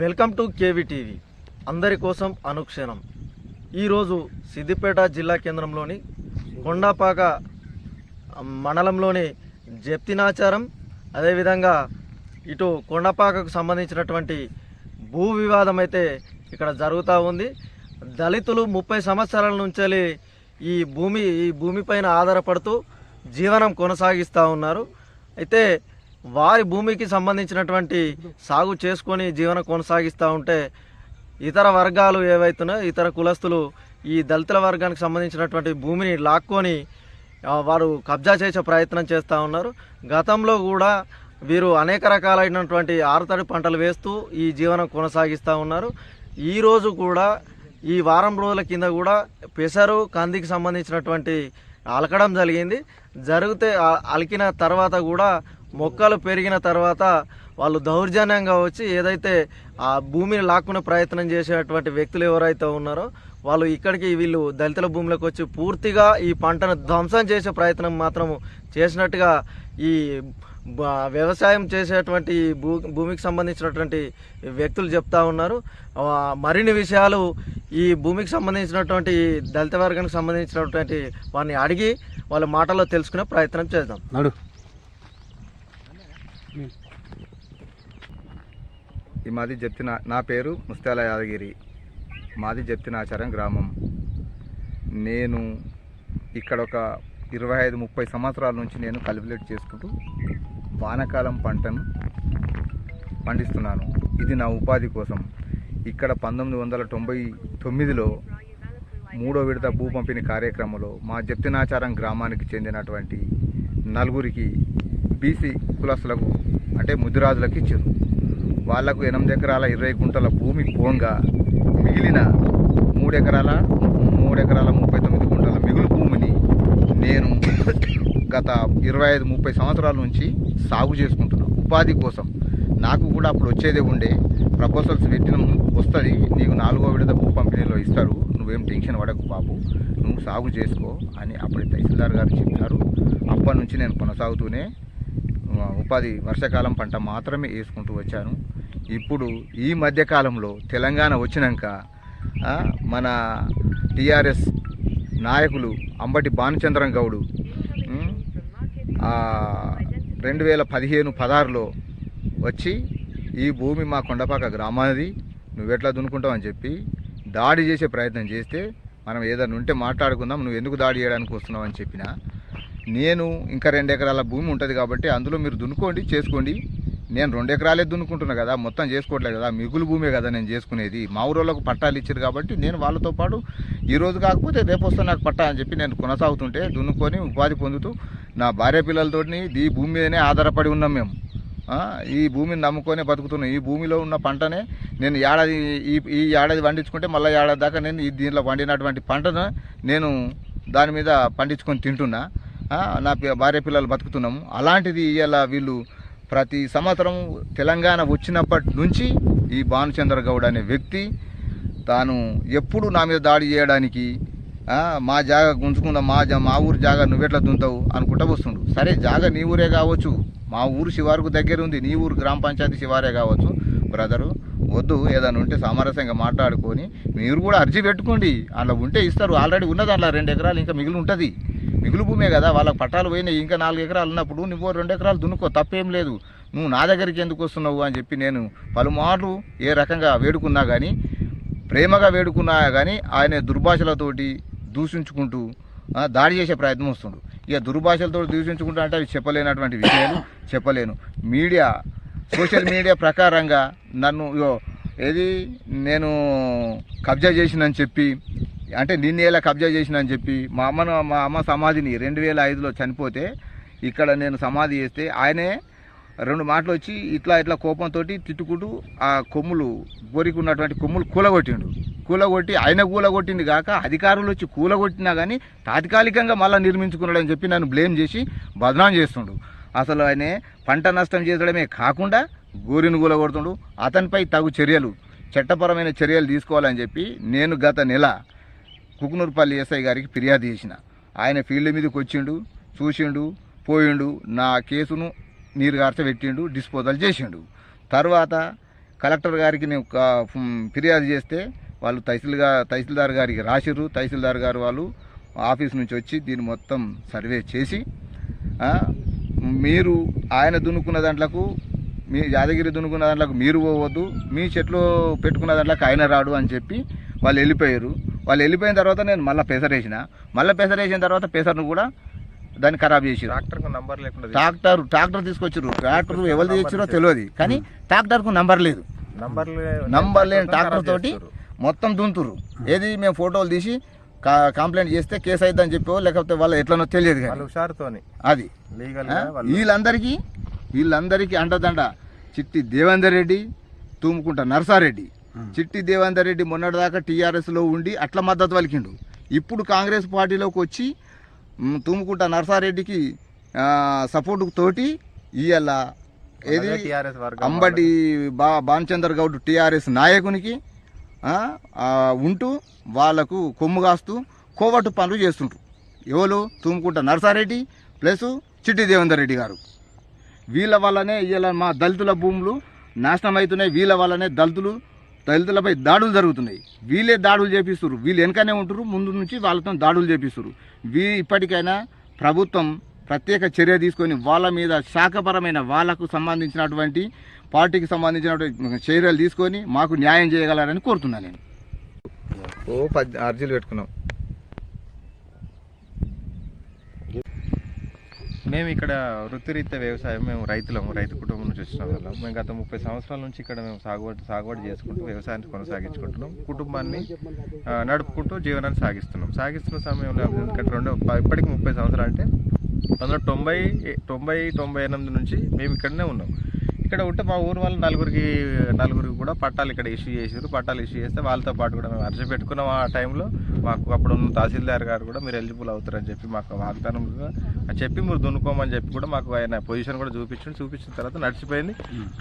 Welcome to KV TV అందరి కోసం అనుక్షణం. ఈరోజు సిద్దిపేట జిల్లా కేంద్రంలోని కొండాపాక మండలంలోని జప్తినాచారం అదేవిధంగా ఇటు కొండపాకకు సంబంధించినటువంటి భూ వివాదం అయితే ఇక్కడ జరుగుతూ ఉంది. దళితులు ముప్పై సంవత్సరాల నుంచి ఈ భూమి ఈ భూమిపైన ఆధారపడుతూ జీవనం కొనసాగిస్తూ ఉన్నారు. అయితే వారి భూమికి సంబంధించినటువంటి సాగు చేసుకొని జీవనం కొనసాగిస్తూ ఉంటే ఇతర వర్గాలు ఏవైతున్నాయో ఇతర కులస్తులు ఈ దళితుల వర్గానికి సంబంధించినటువంటి భూమిని లాక్కొని వారు కబ్జా చేసే ప్రయత్నం చేస్తూ ఉన్నారు. గతంలో కూడా వీరు అనేక రకాలైనటువంటి ఆరుతడి పంటలు వేస్తూ ఈ జీవనం కొనసాగిస్తూ ఉన్నారు. ఈరోజు కూడా ఈ వారం రోజుల కింద కూడా పెసరు కందికి సంబంధించినటువంటి అలకడం జరిగింది. జరిగితే అలికిన తర్వాత కూడా మొక్కలు పెరిగిన తర్వాత వాళ్ళు దౌర్జన్యంగా వచ్చి ఏదైతే ఆ భూమిని లాక్కునే ప్రయత్నం చేసేటువంటి వ్యక్తులు ఎవరైతే ఉన్నారో వాళ్ళు ఇక్కడికి వీళ్ళు దళితుల భూమిలోకి వచ్చి పూర్తిగా ఈ పంటను ధ్వంసం చేసే ప్రయత్నం మాత్రం చేసినట్టుగా ఈ వ్యవసాయం చేసేటువంటి భూ భూమికి సంబంధించినటువంటి వ్యక్తులు చెప్తా ఉన్నారు. మరిన్ని విషయాలు ఈ భూమికి సంబంధించినటువంటి దళిత వర్గానికి సంబంధించినటువంటి వారిని అడిగి వాళ్ళ మాటల్లో తెలుసుకునే ప్రయత్నం చేద్దాం. ఈ మాది జప్తిన నా పేరు ముస్తాల యాదగిరి. మాది జప్తినాచారం గ్రామం. నేను ఇక్కడ ఒక ఇరవై ఐదు ముప్పై సంవత్సరాల నుంచి నేను కల్టివేట్ చేసుకుంటూ వానకాలం పంటను పండిస్తున్నాను. ఇది నా ఉపాధి కోసం. ఇక్కడ పంతొమ్మిది వందల తొంభై తొమ్మిదిలో మూడో విడత భూ పంపిణీ కార్యక్రమంలో మా జప్తినాచారం గ్రామానికి చెందినటువంటి నలుగురికి బీసీ కులస్తులకు అంటే ముద్దురాజులకు ఇచ్చారు. వాళ్ళకు ఎనిమిది ఎకరాల ఇరవై గుంటల భూమి పోంగా మిగిలిన మూడు ఎకరాల మూడు ఎకరాల ముప్పై తొమ్మిది గుంటల మిగులు భూమిని నేను గత ఇరవై ఐదు ముప్పై సంవత్సరాల నుంచి సాగు చేసుకుంటున్నాను ఉపాధి కోసం. నాకు కూడా అప్పుడు వచ్చేదే ఉండే. ప్రపోజల్స్ పెట్టిన వస్తుంది. నీకు నాలుగో విడత భూ పంపిణీలో ఇస్తారు. నువ్వేం టెన్షన్ పడకు బాబు. నువ్వు సాగు చేసుకో అని అప్పుడు తహసీల్దార్ గారు చెప్పారు. అప్పటి నుంచి నేను కొనసాగుతూనే ఉపాధి వర్షాకాలం పంట మాత్రమే వేసుకుంటూ వచ్చాను. ఇప్పుడు ఈ మధ్యకాలంలో తెలంగాణ వచ్చినాక మన టిఆర్ఎస్ నాయకులు అంబటి భానుచంద్రం గౌడు రెండు వేల పదిహేను పదహారులో వచ్చి ఈ భూమి మా కొండపాక గ్రామాది నువ్వెట్లా దున్నుకుంటావు అని చెప్పి దాడి చేసే ప్రయత్నం చేస్తే మనం ఏదైనా ఉంటే మాట్లాడుకుందాం నువ్వు ఎందుకు దాడి చేయడానికి వస్తున్నావు అని చెప్పిన నేను ఇంకా రెండు ఎకరాల భూమి ఉంటుంది కాబట్టి అందులో మీరు దున్నుకోండి చేసుకోండి నేను రెండు ఎకరాలే దున్నుకుంటున్నా కదా మొత్తం చేసుకోవట్లేదు కదా మిగులు భూమే కదా నేను చేసుకునేది. మా ఊరోళ్ళకు పట్టాలు ఇచ్చారు కాబట్టి నేను వాళ్ళతో పాటు ఈ రోజు కాకపోతే రేపు వస్తే నాకు పట్టా అని చెప్పి నేను కొనసాగుతుంటే దున్నుకొని ఉపాధి పొందుతూ నా భార్య పిల్లలతోటి ఈ భూమి మీదనే ఆధారపడి ఉన్నాం మేము. ఈ భూమిని నమ్ముకొనే బతుకుతున్నాం. ఈ భూమిలో ఉన్న పంటనే నేను ఏడాది ఈ ఈ ఏడాది పండించుకుంటే మళ్ళీ ఏడాది దాకా నేను ఈ దీంట్లో పండినటువంటి పంటను నేను దాని మీద పండించుకొని తింటున్నా. నా భార్య పిల్లలు బతుకుతున్నాము. అలాంటిది ఇలా వీళ్ళు ప్రతి సంవత్సరం తెలంగాణ వచ్చినప్పటి నుంచి ఈ భానుచంద్ర గౌడ్ అనే వ్యక్తి తాను ఎప్పుడు నా మీద దాడి చేయడానికి మా జాగా గుంజుకుందా మా జా మా ఊరు జాగా నువ్వెట్లా దుంతావు అనుకుంటా వస్తుండు. సరే జాగా నీ ఊరే కావచ్చు మా ఊరు శివారుకు దగ్గర ఉంది నీ ఊరు గ్రామ పంచాయతీ శివారే కావచ్చు. బ్రదరు వద్దు ఏదైనా ఉంటే సామరస్యంగా మాట్లాడుకొని మీరు కూడా అర్జీ పెట్టుకోండి. అలా ఉంటే ఇస్తారు ఆల్రెడీ ఉన్నది అలా రెండు ఎకరాలు ఇంకా మిగిలి ఉంటుంది. మిగులు భూమే కదా వాళ్ళకి పట్టాలు పోయినాయి. ఇంకా నాలుగు ఎకరాలు ఉన్నప్పుడు నువ్వు రెండు ఎకరాలు దున్నుకో తప్పేం లేదు. నువ్వు నా దగ్గరికి ఎందుకు వస్తున్నావు అని చెప్పి నేను పలుమార్లు ఏ రకంగా వేడుకున్నా కానీ ప్రేమగా వేడుకున్నా కానీ ఆయన దుర్భాషలతోటి దూషించుకుంటూ దాడి చేసే ప్రయత్నం వస్తుండు. ఇక దుర్భాషలతో దూషించుకుంటూ అంటే అవి చెప్పలేనటువంటి విషయాలు చెప్పలేను. మీడియా సోషల్ మీడియా ప్రకారంగా నన్ను ఏది నేను కబ్జా చేసినని చెప్పి అంటే నిన్న ఎలా కబ్జా చేసినని చెప్పి మా అమ్మను మా అమ్మ సమాధిని రెండు వేల ఐదులో చనిపోతే ఇక్కడ నేను సమాధి చేస్తే ఆయనే రెండు మాటలు వచ్చి ఇట్లా ఇట్లా కోపంతో తిట్టుకుంటూ ఆ కొమ్ములు బోరికి ఉన్నటువంటి కొమ్ములు కూలగొట్టిండు. కూలగొట్టి ఆయన కూలగొట్టింది కాక అధికారులు వచ్చి కూలగొట్టినా కానీ తాత్కాలికంగా మళ్ళీ నిర్మించుకున్నాడని చెప్పి నన్ను బ్లేమ్ చేసి బదనాం చేస్తుండు. అసలు ఆయన పంట నష్టం చేసడమే కాకుండా గోరిని కూలగొడుతుండు. అతనిపై తగు చర్యలు చట్టపరమైన చర్యలు తీసుకోవాలని చెప్పి నేను గత నెల కుకునూరుపల్లి ఎస్ఐ గారికి ఫిర్యాదు చేసిన. ఆయన ఫీల్డ్ మీదకి వచ్చిండు చూసిండు పోయిండు నా కేసును నీరు పెట్టిండు డిస్పోజల్ చేసిండు. తర్వాత కలెక్టర్ గారికి నేను ఫిర్యాదు చేస్తే వాళ్ళు తహసీల్గా తహసీల్దార్ గారికి రాసిర్రు. తహసీల్దార్ గారు వాళ్ళు ఆఫీస్ నుంచి వచ్చి దీన్ని మొత్తం సర్వే చేసి మీరు ఆయన దున్నుకున్న దాంట్లకు మీ యాదగిరి దున్నుకున్న దాంట్లకు మీరు పోవద్దు మీ చెట్లు పెట్టుకున్న దాంట్లోకి ఆయన రాడు అని చెప్పి వాళ్ళు వెళ్ళిపోయారు. వాళ్ళు వెళ్ళిపోయిన తర్వాత నేను మళ్ళీ పెసర్ వేసిన. మళ్ళీ పెసర్ వేసిన తర్వాత పెసర్ను కూడా దాన్ని ఖరాబ్ చేసి ట్రాక్టర్కు నంబర్ లేకుండా ట్రాక్టర్ ట్రాక్టర్ తీసుకొచ్చారు ట్రాక్టర్ ఎవరు తెచ్చారో తెలియదు కానీ ట్రాక్టర్కు నంబర్ లేదు. నంబర్ నంబర్ లేని ట్రాక్టర్ తోటి మొత్తం దుంతురు ఏది మేము ఫోటోలు తీసి కంప్లైంట్ చేస్తే కేసు అవుతుందని చెప్పో లేకపోతే వాళ్ళు ఎట్లనో తెలియదు కానీ. అది? వీళ్ళందరికీ వీళ్ళందరికీ అంటదండ చిట్టి దేవేందర్ రెడ్డి తూముకుంట నర్సారెడ్డి. చిట్టి దేవేందర్ రెడ్డి మొన్నటిదాకా టీఆర్ఎస్లో ఉండి అట్ల మద్దతు పలికిండు. ఇప్పుడు కాంగ్రెస్ పార్టీలోకి వచ్చి మ్, తూముకుంట నర్సారెడ్డికి సపోర్ట్ తోటి ఇవాళ ఏది? అంబటి బా భానుచందర్ గౌడ్ టీఆర్ఎస్ నాయకునికి ఉంటూ వాళ్ళకు కొమ్ము కాస్తూ కోవట్టు పనులు చేస్తుంటారు ఎవరు? తుమ్ముకుంట నర్సారెడ్డి ప్లస్ చిట్టి దేవేందర్ రెడ్డి గారు. వీళ్ళ వల్లనే ఇలా మా దళితుల భూములు నాశనం అవుతున్నాయి వీళ్ళ వల్లనే దళితులు దళితులపై దాడులు జరుగుతున్నాయి. వీళ్ళే దాడులు చేపిస్తారు వీళ్ళు వెనకనే ఉంటారు ముందు నుంచి వాళ్ళతో దాడులు చేపిస్తారు వీ ఇప్పటికైనా ప్రభుత్వం ప్రత్యేక చర్య తీసుకొని వాళ్ళ మీద శాఖపరమైన వాళ్ళకు సంబంధించినటువంటి పార్టీకి సంబంధించినటువంటి చర్యలు తీసుకొని మాకు న్యాయం చేయగలరని కోరుతున్నాను నేను. ఓ పది అర్జీలు పెట్టుకున్నాం. మేము ఇక్కడ వృత్తిరీత్యా వ్యవసాయం మేము రైతులము రైతు కుటుంబం నుంచి వచ్చిన వాళ్ళం. మేము గత ముప్పై సంవత్సరాల నుంచి ఇక్కడ మేము సాగుబడి సాగుబడి చేసుకుంటూ వ్యవసాయాన్ని కొనసాగించుకుంటున్నాం. కుటుంబాన్ని నడుపుకుంటూ జీవనాన్ని సాగిస్తున్నాం. సాగిస్తున్న సమయంలో ఎందుకంటే రెండు ఇప్పటికి ముప్పై సంవత్సరాలు అంటే పంతొమ్మిది తొంభై తొంభై తొంభై ఎనిమిది నుంచి మేము ఇక్కడనే ఉన్నాం. ఇక్కడ ఉంటే మా ఊరు వాళ్ళు నలుగురికి నలుగురికి కూడా పట్టాలు ఇక్కడ ఇష్యూ చేసారు పట్టాలు ఇష్యూ చేస్తే వాళ్ళతో పాటు కూడా మేము అర్జీ పెట్టుకున్నాం ఆ టైంలో. మాకు అప్పుడు తహసీల్దార్ గారు కూడా మీరు ఎలిజిబుల్ అవుతారని చెప్పి మాకు వాగ్దానంగా చెప్పి మీరు దున్నుకోమని చెప్పి కూడా మాకు ఆయన పొజిషన్ కూడా చూపించండి. చూపించిన తర్వాత నడిచిపోయింది.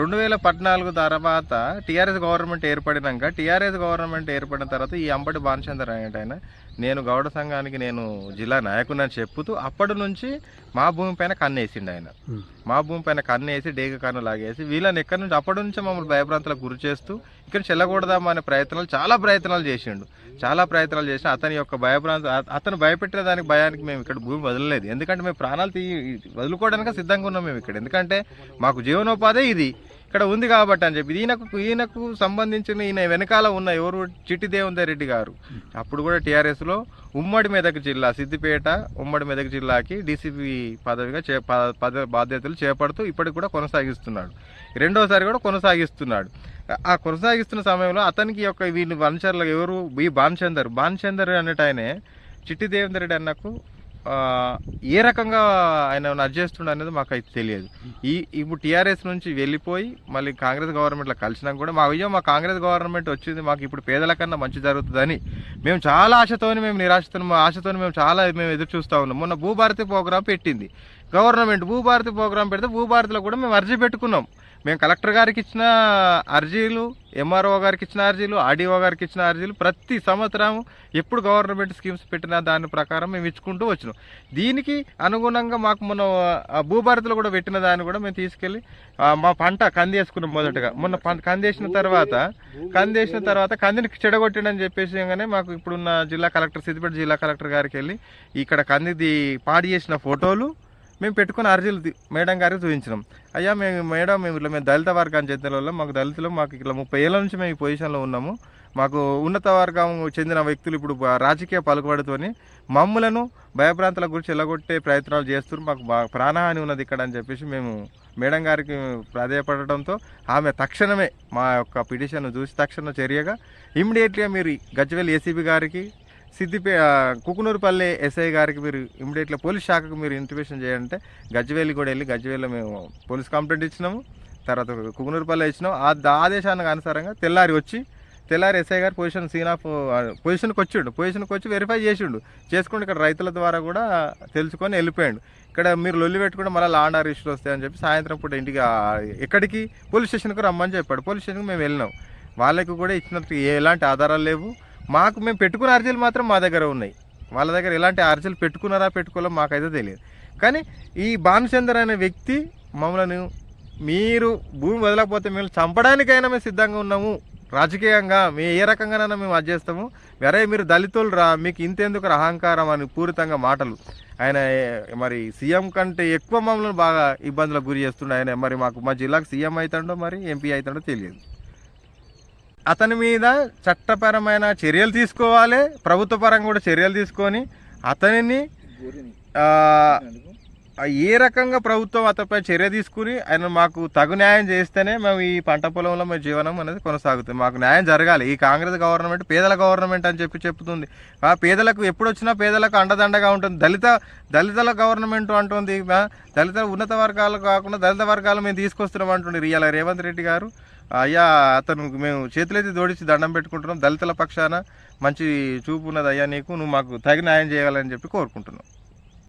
రెండు వేల పద్నాలుగు తర్వాత టీఆర్ఎస్ గవర్నమెంట్ ఏర్పడినాక టీఆర్ఎస్ గవర్నమెంట్ ఏర్పడిన తర్వాత ఈ అంబటి అనేట ఆయన నేను గౌడ సంఘానికి నేను జిల్లా నాయకునని చెప్పుతూ అప్పటి నుంచి మా భూమి పైన కన్నేసిండు ఆయన. మా భూమి పైన కన్నేసి డేగ కన్ను లాగేసి వీళ్ళని ఎక్కడి నుంచి అప్పటి నుంచి మమ్మల్ని భయభ్రాంతులకు గురి చేస్తూ ఇక్కడ చెల్లకూడదామా అనే ప్రయత్నాలు చాలా ప్రయత్నాలు చేసిండు. చాలా ప్రయత్నాలు చేసి అతని యొక్క భయభ్రాంత అ- అతను భయపెట్టిన దానికి భయానికి మేము ఇక్కడ భూమి వదలలేదు. ఎందుకంటే మేము ప్రాణాలు తీ వదులుకోవడానికి సిద్ధంగా ఉన్నాం మేము ఇక్కడ. ఎందుకంటే మాకు జీవనోపాధి ఇది. ఇక్కడ ఉంది కాబట్టి అని చెప్పి. ఈయనకు ఈయనకు సంబంధించిన ఈయన వెనకాల ఉన్న ఎవరు? చిట్టి రెడ్డి గారు. అప్పుడు కూడా టీఆర్ఎస్లో ఉమ్మడి మెదక్ జిల్లా సిద్దిపేట ఉమ్మడి మెదక్ జిల్లాకి డీసీపీ పదవిగా చే బాధ్యతలు చేపడుతూ ఇప్పటికి కూడా కొనసాగిస్తున్నాడు. రెండోసారి కూడా కొనసాగిస్తున్నాడు. ఆ కొనసాగిస్తున్న సమయంలో అతనికి యొక్క వీళ్ళు వనచర్లు ఎవరు? బి బాన్చందర్. బాన్చందర్ అనేట ఆయనే చిట్టిదేవేందర్ రెడ్డి అన్నకు ఏ రకంగా ఆయన నడిచేస్తుండే అనేది మాకు అయితే తెలియదు. ఈ ఇప్పుడు టీఆర్ఎస్ నుంచి వెళ్ళిపోయి మళ్ళీ కాంగ్రెస్ గవర్నమెంట్లో కలిసినాక కూడా మా అయ్యో మా కాంగ్రెస్ గవర్నమెంట్ వచ్చింది మాకు ఇప్పుడు పేదల కన్నా మంచి జరుగుతుందని మేము చాలా ఆశతోని మేము నిరాశతో మా ఆశతోని మేము చాలా మేము ఎదురు చూస్తూ ఉన్నాం. మొన్న భూభారతి ప్రోగ్రాం పెట్టింది. గవర్నమెంట్ భూభారతి ప్రోగ్రాం పెడితే భూభారతిలో కూడా మేము అర్జీ పెట్టుకున్నాం. మేము కలెక్టర్ గారికి ఇచ్చిన అర్జీలు ఎంఆర్ఓ గారికి ఇచ్చిన అర్జీలు ఆర్డీఓ గారికి ఇచ్చిన అర్జీలు ప్రతి సంవత్సరం ఎప్పుడు గవర్నమెంట్ స్కీమ్స్ పెట్టినా దాని ప్రకారం మేము ఇచ్చుకుంటూ వచ్చినాం. దీనికి అనుగుణంగా మాకు మొన్న ఆ కూడా పెట్టిన దాన్ని కూడా మేము తీసుకెళ్ళి మా పంట కందేసుకున్నాం మొదటగా. మొన్న కందేసిన వేసిన తర్వాత కంది వేసిన తర్వాత కందిని చెడగొట్టిండని చెప్పేసి మాకు ఇప్పుడున్న జిల్లా కలెక్టర్ సిద్దిపేట జిల్లా కలెక్టర్ గారికి వెళ్ళి ఇక్కడ కందిది పాడి చేసిన ఫోటోలు మేము పెట్టుకున్న అర్జీలు మేడం గారికి చూపించినాం. అయ్యా మేము మేడం మేము ఇట్లా మేము దళిత వర్గాన్ని చెందిన వాళ్ళం. మాకు దళితులు మాకు ఇట్లా ముప్పై ఏళ్ళ నుంచి మేము ఈ పొజిషన్లో ఉన్నాము. మాకు ఉన్నత వర్గం చెందిన వ్యక్తులు ఇప్పుడు రాజకీయ పలుకుబడితోని మమ్ములను భయప్రాంతాల గురించి ఎల్లగొట్టే ప్రయత్నాలు చేస్తున్నారు. మాకు ప్రాణహాని ఉన్నది ఇక్కడ అని చెప్పేసి మేము మేడం గారికి ప్రాధేయపడటంతో ఆమె తక్షణమే మా యొక్క పిటిషన్ చూసి తక్షణ చర్యగా ఇమ్మీడియట్గా మీరు గజ్వెల్ ఏసీబీ గారికి సిద్దిపే కుకునూరుపల్లి ఎస్ఐ గారికి మీరు ఇమీడియట్గా పోలీస్ శాఖకు మీరు ఇంటిమేషన్ చేయాలంటే గజ్వేలి కూడా వెళ్ళి గజ్వేలిలో మేము పోలీస్ కంప్లైంట్ ఇచ్చినాము. తర్వాత కుకునూరుపల్లి ఇచ్చినాం ఆ ఆదేశానికి అనుసారంగా తెల్లారి వచ్చి తెల్లారి ఎస్ఐ గారు పొజిషన్ సీన్ ఆఫ్ పొజిషన్కి వచ్చిండు. పొజిషన్కి వచ్చి వెరిఫై చేసిండు. చేసుకుంటే ఇక్కడ రైతుల ద్వారా కూడా తెలుసుకొని వెళ్ళిపోయాడు. ఇక్కడ మీరు లొల్లి పెట్టుకుంటే మళ్ళీ లాండ్ ఆర్ ఇష్యూలు వస్తాయని చెప్పి సాయంత్రం పూట ఇంటికి ఎక్కడికి? పోలీస్ స్టేషన్కి రమ్మని చెప్పాడు. పోలీస్ స్టేషన్కి మేము వెళ్ళినాం. వాళ్ళకి కూడా ఇచ్చినట్టు ఎలాంటి ఆధారాలు లేవు. మాకు మేము పెట్టుకున్న అర్జీలు మాత్రం మా దగ్గర ఉన్నాయి. వాళ్ళ దగ్గర ఎలాంటి అర్జీలు పెట్టుకున్నారా పెట్టుకోలో మాకైతే తెలియదు. కానీ ఈ భానుచందర్ అనే వ్యక్తి మమ్మల్ని మీరు భూమి వదలకపోతే మేము చంపడానికైనా మేము సిద్ధంగా ఉన్నాము. రాజకీయంగా మేము ఏ రకంగానైనా మేము అది చేస్తాము. వేరే మీరు దళితులు రా మీకు ఇంతెందుకు అహంకారం అని పూరితంగా మాటలు. ఆయన మరి సీఎం కంటే ఎక్కువ మమ్మల్ని బాగా ఇబ్బందులకు గురి చేస్తుండే ఆయన. మరి మాకు మా జిల్లాకు సీఎం అవుతాడో మరి ఎంపీ అవుతాడో తెలియదు. అతని మీద చట్టపరమైన చర్యలు తీసుకోవాలి ప్రభుత్వ పరంగా కూడా చర్యలు తీసుకొని అతనిని ఏ రకంగా ప్రభుత్వం అతనిపై చర్య తీసుకుని ఆయన మాకు తగు న్యాయం చేస్తేనే మేము ఈ పంట పొలంలో మేము జీవనం అనేది కొనసాగుతుంది. మాకు న్యాయం జరగాలి. ఈ కాంగ్రెస్ గవర్నమెంట్ పేదల గవర్నమెంట్ అని చెప్పి చెప్తుంది. ఆ పేదలకు ఎప్పుడు వచ్చినా పేదలకు అండదండగా ఉంటుంది. దళిత దళితుల గవర్నమెంట్ అంటుంది. దళిత ఉన్నత వర్గాలు కాకుండా దళిత వర్గాలు మేము తీసుకొస్తున్నాం అంటుండే ఇవాళ రేవంత్ రెడ్డి గారు. అయ్యా అతను మేము చేతులైతే జోడించి దండం పెట్టుకుంటున్నాం. దళితుల పక్షాన మంచి చూపు ఉన్నది అయ్యా నీకు. నువ్వు మాకు తగిన న్యాయం చేయాలని చెప్పి కోరుకుంటున్నాం.